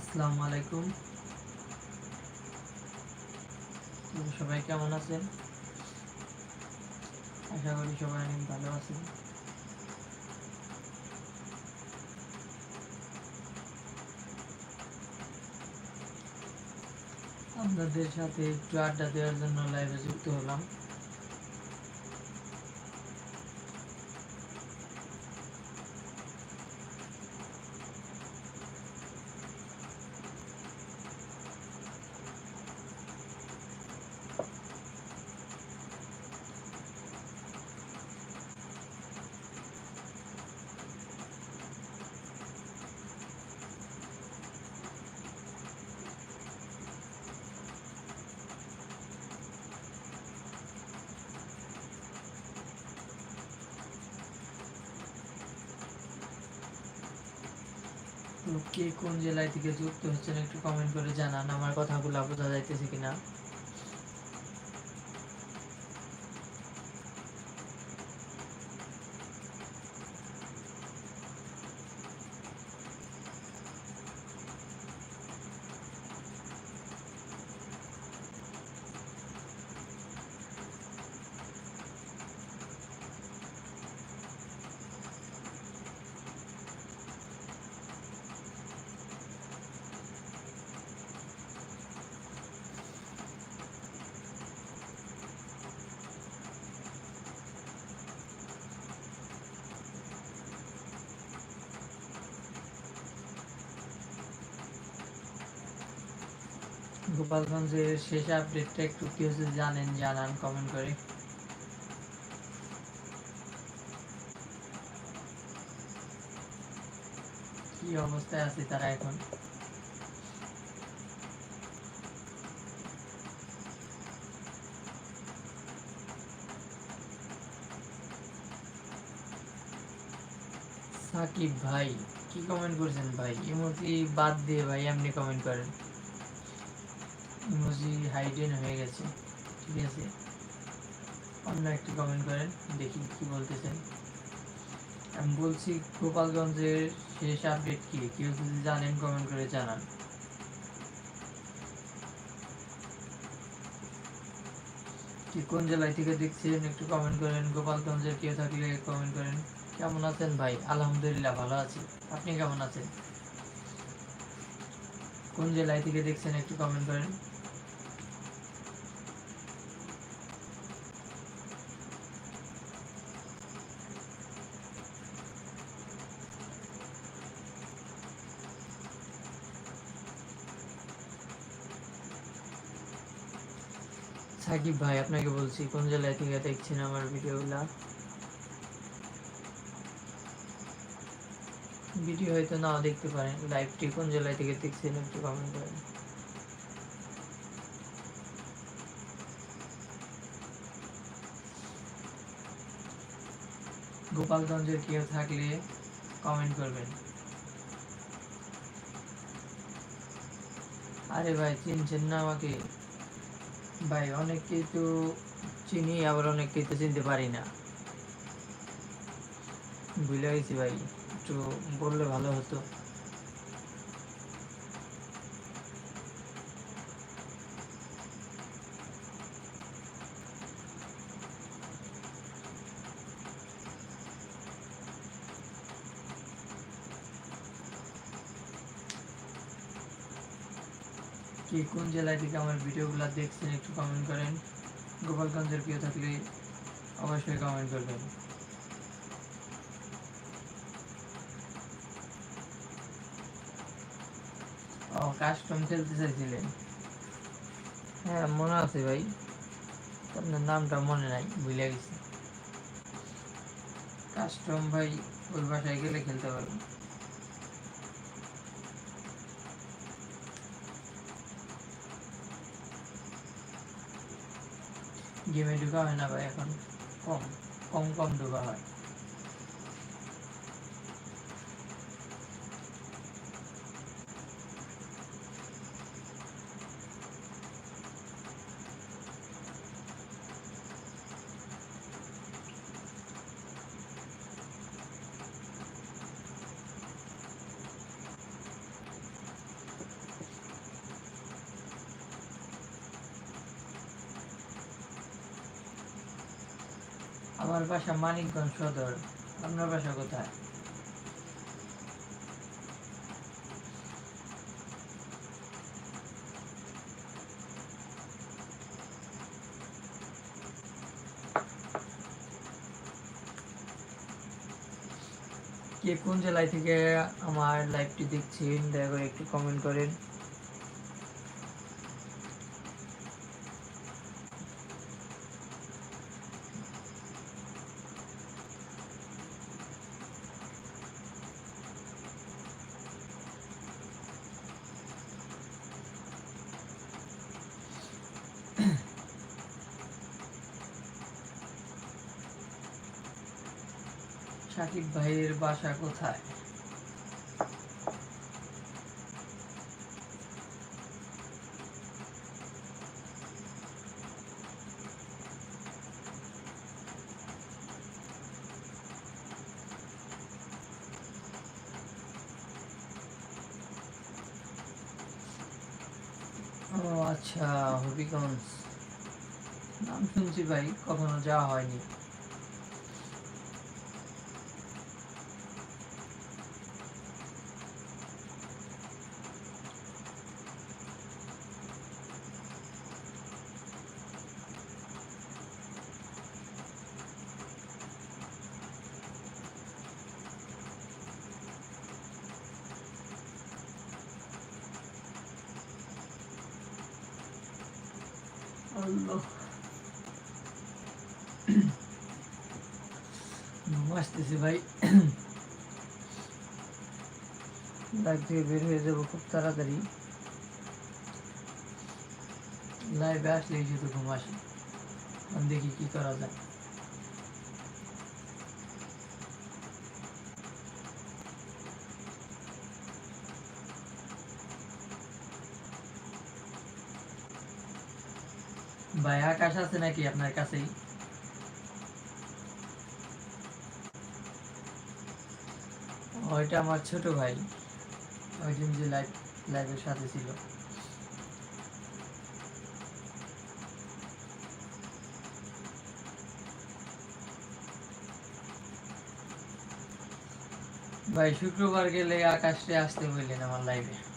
আলাইকুম। সবাই কেমন আছেন? আশা করি সবাই ভালো আছেন। আপনাদের সাথে একটু আড্ডা দেওয়ার জন্য লাইভে যুক্ত হলাম। কে কোন জেলায় থেকে যুক্ত হচ্ছেন একটু কমেন্ট করে জানান, আমার কথাগুলো বোঝা যাইতেছে কিনা। গোপালগঞ্জের শেষ আপডেটটা একটু কি হচ্ছে জানেন, জানান কমেন্ট করে। কি অবস্থায় আছে তারা এখন? সাকিব ভাই, কি কমেন্ট করছেন ভাই? ইমোজি বাদ দিয়ে ভাই, এমনি কমেন্ট করেন। ইমোজি হাইডেন হয়ে গেছে, ঠিক আছে? অন্য একটি কমেন্ট করেন, দেখি কি বলতেছেন। আমি বলছি, গোপালগঞ্জের শেষ আপডেট কি? কেউ যদি জানেন কমেন্ট করে জানান। কি, কোন জেলায় থেকে দেখছেন? একটু কমেন্ট করেন। গোপালগঞ্জের কেউ থাকলে কমেন্ট করেন। কেমন আছেন ভাই? আলহামদুলিল্লাহ, ভালো আছি। আপনি কেমন আছেন? কোন জেলায় থেকে দেখছেন, একটু কমেন্ট করেন। সাকিব ভাই, আপনাকে বলছি, কোন জেলায় থেকে দেখছেন আমার ভিডিওগুলা? ভিডিও হয়তো নাও দেখতে পারেন, লাইভটি কোন জেলায় থেকে দেখছেন একটু কমেন্ট করেন। গোপালগঞ্জের কেউ থাকলে কমেন্ট করবেন। আরে ভাই, চিনছেন না আমাকে? ভাই অনেককেই তো চিনি, আবার অনেককেই তো চিনতে পারি না। ভুলে গেছি ভাই, একটু বললে ভালো হতো। কি, কোন জেলায় থেকে আমার ভিডিওগুলো দেখছেন একটু কমেন্ট করেন। গোপালগঞ্জের কেউ থাকলে অবশ্যই কমেন্ট করবেন। ও কাস্টম খেলতে চাইছিলেন? হ্যাঁ মনে আছে ভাই। আপনার নামটা মনে নাই, ভুলে গেছি। কাস্টম ভাই, ওই বাসায় গেলে খেলতে পারবেন গেমে ঢুকা হয় না ভাই এখন? কম কম কম ঢুকা হয় আমার বাসা মানিকগঞ্জ সদর। আপনার বাসা কোথায়? কে কোন জেলায় থেকে আমার লাইভটি দেখছেন, দয়া করে একটু কমেন্ট করেন। সাকিব ভাইয়ের বাসা কোথায়? ও আচ্ছা হবিগঞ্জ। নাম শুনছি ভাই কখনো যাওয়া হয়নি। আল্লাহ ঘুম আসতেছে ভাই লাইভ থেকে বের হয়ে যাব খুব তাড়াতাড়ি লাইভে আসলেই যেহেতু ঘুম আসে আমি দেখি কি করা যায় ভাই, আকাশ আছে নাকি আপনার কাছেই? ওইটা আমার ছোট ভাই। ওই দিন যে লাইভ লাইভের সাথে ছিল। ভাই, শুক্রবার গেলে আকাশে আসতে বললেন আমার লাইভে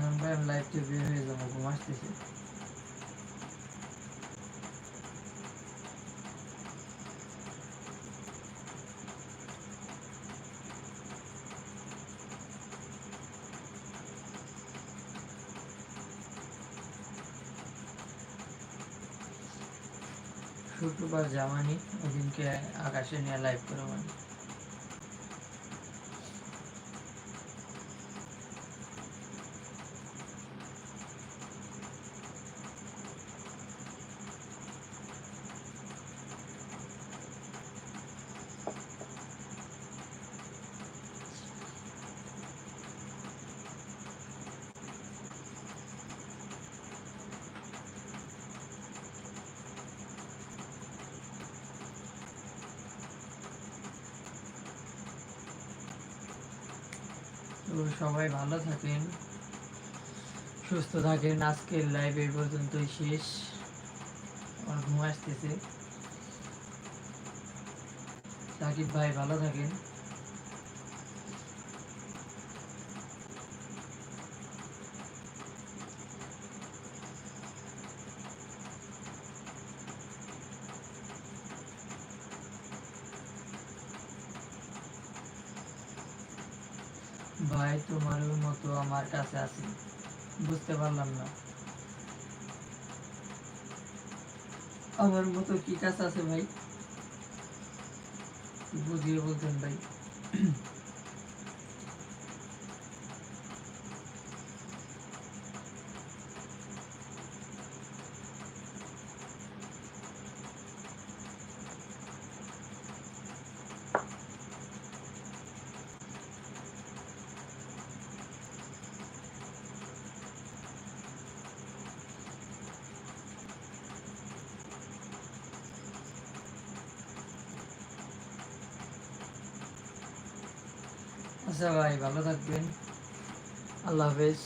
এখন ভাই আমি লাইভ বের হয়ে যাব, ঘুম আসতেছে। শুক্রবার যাওয়ানি ওদিনকে আকাশে নিয়ে লাইভ করে মানে তো সবাই ভালো থাকেন, সুস্থ থাকেন। আজকের লাইভ এই পর্যন্তই শেষ। ঘুম আসতেছে। সাকিব ভাই ভালো থাকেন। আমার কাছে আছে। বুঝতে পারলাম না। আমার মতো কি কাজ আছে ভাই? বুঝিয়ে বলতেন ভাই। আচ্ছা ভাই ভালো থাকবেন। আল্লাহ হাফেজ।